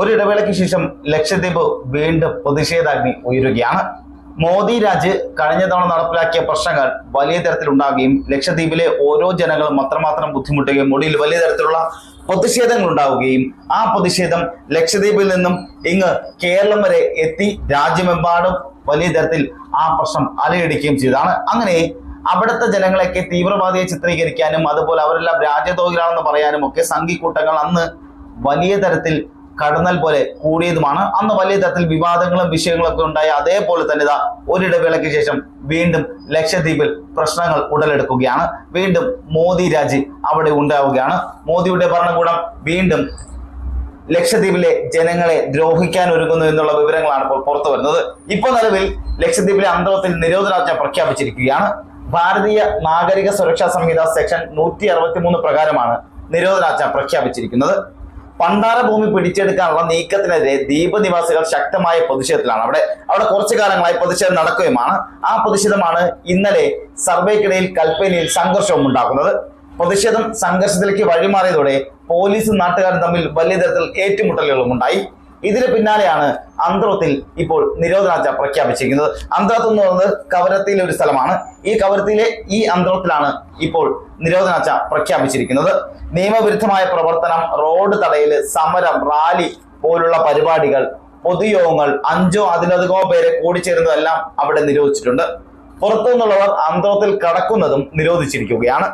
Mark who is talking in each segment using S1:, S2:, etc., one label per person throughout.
S1: ഒരു ഇടവേളയ്ക്ക് ശേഷം ലക്ഷദ്വീപ് വീണ്ടും പ്രതിഷേധാഗ്നി ഉയരുകയാണ്. മോദി രാജ് കഴിഞ്ഞ തവണ നടപ്പിലാക്കിയ പ്രശ്നങ്ങൾ വലിയ തരത്തിൽ ഉണ്ടാകുകയും ലക്ഷദ്വീപിലെ ഓരോ ജനങ്ങളും അത്രമാത്രം ബുദ്ധിമുട്ടുകയും ഒടുവിൽ വലിയ തരത്തിലുള്ള പ്രതിഷേധങ്ങൾ ഉണ്ടാവുകയും ആ പ്രതിഷേധം ലക്ഷദ്വീപിൽ നിന്നും ഇങ്ങ് കേരളം വരെ എത്തി രാജ്യമെമ്പാടും വലിയ തരത്തിൽ ആ പ്രശ്നം അലയടിക്കുകയും ചെയ്തതാണ്. അങ്ങനെ അവിടുത്തെ ജനങ്ങളെയൊക്കെ തീവ്രവാദിയെ ചിത്രീകരിക്കാനും അതുപോലെ അവരെല്ലാം രാജ്യദ്രോഹികളാണെന്ന് പറയാനും ഒക്കെ സംഘിക്കൂട്ടങ്ങൾ അന്ന് വലിയ തരത്തിൽ കടന്നൽ പോലെ കൂടിയതുമാണ്. അന്ന് വലിയ തരത്തിൽ വിവാദങ്ങളും വിഷയങ്ങളൊക്കെ ഉണ്ടായ അതേപോലെ തന്നെ ഇതാ ഒരിടവേളയ്ക്ക് ശേഷം വീണ്ടും ലക്ഷദ്വീപിൽ പ്രശ്നങ്ങൾ ഉടലെടുക്കുകയാണ്. വീണ്ടും മോദി രാജി അവിടെ ഉണ്ടാവുകയാണ്. മോദിയുടെ ഭരണകൂടം വീണ്ടും ലക്ഷദ്വീപിലെ ജനങ്ങളെ ദ്രോഹിക്കാൻ ഒരുങ്ങുന്നു എന്നുള്ള വിവരങ്ങളാണ് ഇപ്പോൾ പുറത്തു വരുന്നത്. ഇപ്പോൾ നിലവിൽ ലക്ഷദ്വീപിലെ അന്തരത്തിൽ നിരോധനാജ്ഞ പ്രഖ്യാപിച്ചിരിക്കുകയാണ്. ഭാരതീയ നാഗരിക സുരക്ഷാ സംഹിത സെക്ഷൻ നൂറ്റി അറുപത്തി മൂന്ന് പ്രകാരമാണ് നിരോധനാജ്ഞ പ്രഖ്യാപിച്ചിരിക്കുന്നത്. പണ്ടാര ഭൂമി പിടിച്ചെടുക്കാനുള്ള നീക്കത്തിനെതിരെ ദ്വീപ് നിവാസികൾ ശക്തമായ പ്രതിഷേധത്തിലാണ്. അവിടെ അവിടെ കുറച്ചു കാലങ്ങളായി പ്രതിഷേധം നടക്കുകയുമാണ്. ആ പ്രതിഷേധമാണ് ഇന്നലെ സർവേക്കിടയിൽ കൽപ്പനയിൽ സംഘർഷവും ഉണ്ടാക്കുന്നത്. പ്രതിഷേധം സംഘർഷത്തിലേക്ക് വഴിമാറിയതോടെ പോലീസും നാട്ടുകാരും തമ്മിൽ വലിയ തരത്തിൽ ഏറ്റുമുട്ടലുകളും ഉണ്ടായി ഇതിന് പിന്നാലെയാണ് അന്ത്രത്തിൽ ഇപ്പോൾ നിരോധനാജ്ഞ പ്രഖ്യാപിച്ചിരിക്കുന്നത്. അന്ത്രത്ത് എന്ന് പറയുന്നത് കവരത്തിയിലെ ഒരു സ്ഥലമാണ്. ഈ കവരത്തിയിലെ ഈ അന്ത്രത്തിലാണ് ഇപ്പോൾ നിരോധനാജ്ഞ പ്രഖ്യാപിച്ചിരിക്കുന്നത്. നിയമവിരുദ്ധമായ പ്രവർത്തനം റോഡ് തടയിൽ സമരം റാലി പോലുള്ള പരിപാടികൾ പൊതുയോഗങ്ങൾ അഞ്ചോ അതിലധികമോ പേരെ കൂടിച്ചേരുന്നതെല്ലാം അവിടെ നിരോധിച്ചിട്ടുണ്ട്. പുറത്തു നിന്നുള്ളവർ അന്തരത്തിൽ കടക്കുന്നതും നിരോധിച്ചിരിക്കുകയാണ്.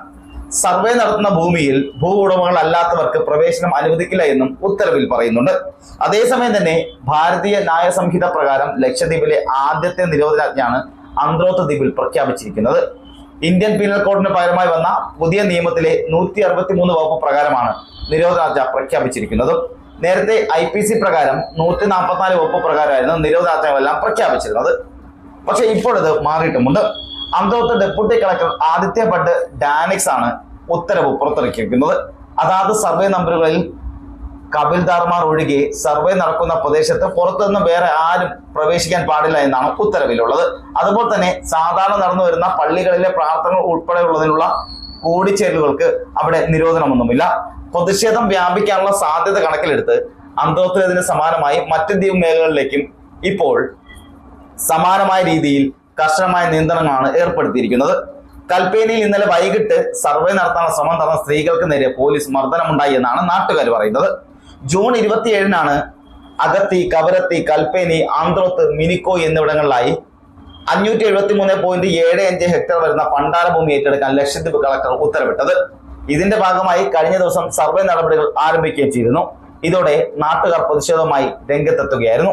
S1: സർവേ നടത്തുന്ന ഭൂമിയിൽ ഭൂ ഉടമകൾ അല്ലാത്തവർക്ക് പ്രവേശനം അനുവദിക്കില്ല എന്നും ഉത്തരവിൽ പറയുന്നുണ്ട്. അതേസമയം തന്നെ ഭാരതീയ ന്യായ സംഹിത പ്രകാരം ലക്ഷദ്വീപിലെ ആദ്യത്തെ നിരോധനാജ്ഞയാണ് അന്ത്രോത്ത് ദ്വീപിൽ പ്രഖ്യാപിച്ചിരിക്കുന്നത്. ഇന്ത്യൻ പീനൽ കോഡിന് പകരമായി വന്ന പുതിയ നിയമത്തിലെ നൂറ്റി അറുപത്തി മൂന്ന് വകുപ്പ് പ്രകാരമാണ് നിരോധനാജ്ഞ പ്രഖ്യാപിച്ചിരിക്കുന്നത്. നേരത്തെ ഐ പി സി പ്രകാരം നൂറ്റി നാൽപ്പത്തിനാല് വകുപ്പ് പ്രകാരമായിരുന്നു നിരോധനാജ്ഞകളെല്ലാം പ്രഖ്യാപിച്ചിരുന്നത്. പക്ഷെ ഇപ്പോഴത് മാറിയിട്ടുമുണ്ട്. Androth deputy collector Aditya Bhat DANICS ആണ് ഉത്തരവ് പുറത്തിറക്കിയിരിക്കുന്നത്. അതാത് സർവേ നമ്പറുകളിൽ കപിൽദാർമാർ ഒഴികെ സർവേ നടക്കുന്ന പ്രദേശത്ത് പുറത്തുനിന്ന് വേറെ ആരും പ്രവേശിക്കാൻ പാടില്ല എന്നാണ് ഉത്തരവിലുള്ളത്. അതുപോലെ തന്നെ സാധാരണ നടന്നു വരുന്ന പള്ളികളിലെ പ്രാർത്ഥനകൾ ഉൾപ്പെടെയുള്ളതിനുള്ള കൂടിച്ചേരലുകൾക്ക് അവിടെ നിരോധനമൊന്നുമില്ല. പ്രതിഷേധം വ്യാപിക്കാനുള്ള സാധ്യത കണക്കിലെടുത്ത് അന്തോത്തരത്തിന് സമാനമായി മറ്റ് ദ്വീപ് മേഖലകളിലേക്കും ഇപ്പോൾ സമാനമായ രീതിയിൽ കർശനമായ നിയന്ത്രണങ്ങളാണ് ഏർപ്പെടുത്തിയിരിക്കുന്നത്. കൽപ്പേനിയിൽ ഇന്നലെ വൈകിട്ട് സർവേ നടത്താനുള്ള ശ്രമം നടന്ന സ്ത്രീകൾക്ക് നേരെ പോലീസ് മർദ്ദനമുണ്ടായി എന്നാണ് നാട്ടുകാർ പറയുന്നത്. ജൂൺ ഇരുപത്തിയേഴിനാണ് അഗത്തി കവരത്തി കൽപ്പേനി ആന്ത്രോത്ത് മിനിക്കോ എന്നിവിടങ്ങളിലായി അഞ്ഞൂറ്റി എഴുപത്തി മൂന്ന് പോയിന്റ് ഏഴ് അഞ്ച് ഹെക്ടർ വരുന്ന പണ്ടാര ഭൂമി ഏറ്റെടുക്കാൻ ലക്ഷദ്വീപ് കളക്ടർ ഉത്തരവിട്ടത്. ഇതിന്റെ ഭാഗമായി കഴിഞ്ഞ ദിവസം സർവേ നടപടികൾ ആരംഭിക്കുകയും ചെയ്തിരുന്നു. ഇതോടെ നാട്ടുകാർ പ്രതിഷേധവുമായി രംഗത്തെത്തുകയായിരുന്നു.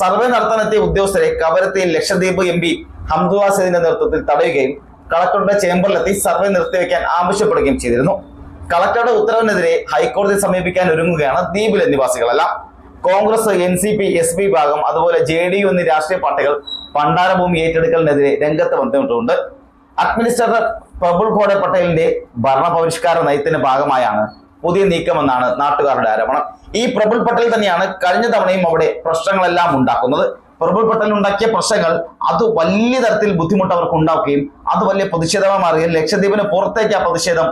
S1: സർവേ നടത്താനെത്തിയ ഉദ്യോഗസ്ഥരെ കവരത്തിയിൽ ലക്ഷദ്വീപ് എം പി ഹംദുവാസിന്റെ നേതൃത്വത്തിൽ തടയുകയും കളക്ടറുടെ ചേംബറിലെത്തി സർവേ നിർത്തിവെക്കാൻ ആവശ്യപ്പെടുകയും ചെയ്തിരുന്നു. കളക്ടറുടെ ഉത്തരവിനെതിരെ ഹൈക്കോടതിയെ സമീപിക്കാൻ ഒരുങ്ങുകയാണ് ദ്വീപിലെ നിവാസികളെല്ലാം. Congress N C P S P ഭാഗം അതുപോലെ ജെ ഡി യു എന്നീ രാഷ്ട്രീയ പാർട്ടികൾ പണ്ടാരഭൂമി ഏറ്റെടുക്കലിനെതിരെ രംഗത്ത് വന്നിട്ടുണ്ട്. അഡ്മിനിസ്ട്രേറ്റർ പ്രബുൾ ഖോഡെ പട്ടേലിന്റെ ഭരണപരിഷ്കാര നയത്തിന്റെ ഭാഗമായാണ് പുതിയ നീക്കമെന്നാണ് നാട്ടുകാരുടെ ആരോപണം. ഈ പ്രബുൾ പട്ടേൽ തന്നെയാണ് കഴിഞ്ഞ തവണയും അവിടെ പ്രശ്നങ്ങളെല്ലാം ഉണ്ടാക്കുന്നത്. പ്രബുൽ പട്ടേൽ ഉണ്ടാക്കിയ പ്രശ്നങ്ങൾ അത് വലിയ തരത്തിൽ ബുദ്ധിമുട്ട് അവർക്ക് ഉണ്ടാക്കുകയും അത് വലിയ പ്രതിഷേധമായി മാറുകയും ലക്ഷദ്വീപിന് പുറത്തേക്ക് ആ പ്രതിഷേധം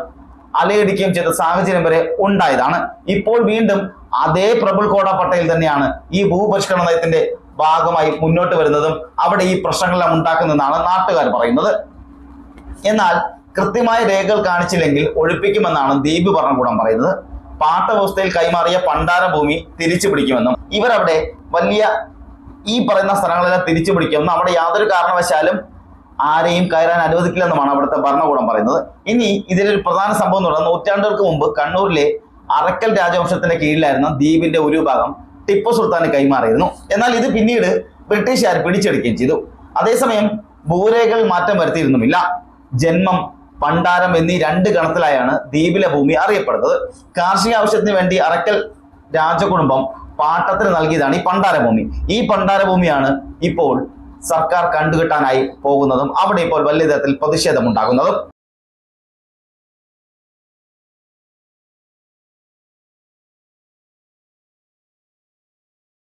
S1: അലയടിക്കുകയും ചെയ്ത സാഹചര്യം വരെ ഉണ്ടായതാണ്. ഇപ്പോൾ വീണ്ടും അതേ പ്രബുൽ കോട പട്ടേൽ തന്നെയാണ് ഈ ഭൂപരിഷ്കരണ നയത്തിന്റെ ഭാഗമായി മുന്നോട്ട് വരുന്നതും അവിടെ ഈ പ്രശ്നങ്ങളെല്ലാം ഉണ്ടാക്കുന്നതെന്നാണ് നാട്ടുകാർ പറയുന്നത്. എന്നാൽ കൃത്യമായ രേഖകൾ കാണിച്ചില്ലെങ്കിൽ ഒഴിപ്പിക്കുമെന്നാണ് ദ്വീപ് ഭരണകൂടം പറയുന്നത്. പാട്ടവ്യവസ്ഥയിൽ കൈമാറിയ പണ്ടാര ഭൂമി തിരിച്ചു പിടിക്കുമെന്നും ഇവരവിടെ വലിയ ഈ പറയുന്ന സ്ഥലങ്ങളെല്ലാം തിരിച്ചു പിടിക്കുമെന്നും അവിടെ യാതൊരു കാരണവശാലും ആരെയും കയറാൻ അനുവദിക്കില്ലെന്നുമാണ് അവിടുത്തെ ഭരണകൂടം പറയുന്നത്. ഇനി ഇതിലൊരു പ്രധാന സംഭവം എന്ന് പറയുന്നത് നൂറ്റാണ്ടുകൾക്ക് മുമ്പ് കണ്ണൂരിലെ അറക്കൽ രാജവംശത്തിന്റെ കീഴിലായിരുന്ന ദ്വീപിന്റെ ഒരു ഭാഗം ടിപ്പു സുൽത്താന് കൈമാറിയിരുന്നു. എന്നാൽ ഇത് പിന്നീട് ബ്രിട്ടീഷുകാർ പിടിച്ചെടുക്കുകയും ചെയ്തു. അതേസമയം ഭൂരേഖകൾ മാറ്റം വരുത്തിയിരുന്നുമില്ല. ജന്മം പണ്ടാരം എന്നീ രണ്ട് ഗണത്തിലായാണ് ദ്വീപിലെ ഭൂമി അറിയപ്പെടുന്നത്. കാർഷിക ആവശ്യത്തിന് വേണ്ടി അറക്കൽ രാജകുടുംബം പാട്ടത്തിന് നൽകിയതാണ് ഈ പണ്ടാരഭൂമി ഈ പണ്ടാരഭൂമിയാണ് ഇപ്പോൾ സർക്കാർ കണ്ടുകെട്ടാനായി പോകുന്നതും അവിടെ ഇപ്പോൾ വലിയ തരത്തിൽ പ്രതിഷേധമുണ്ടാകുന്നതും.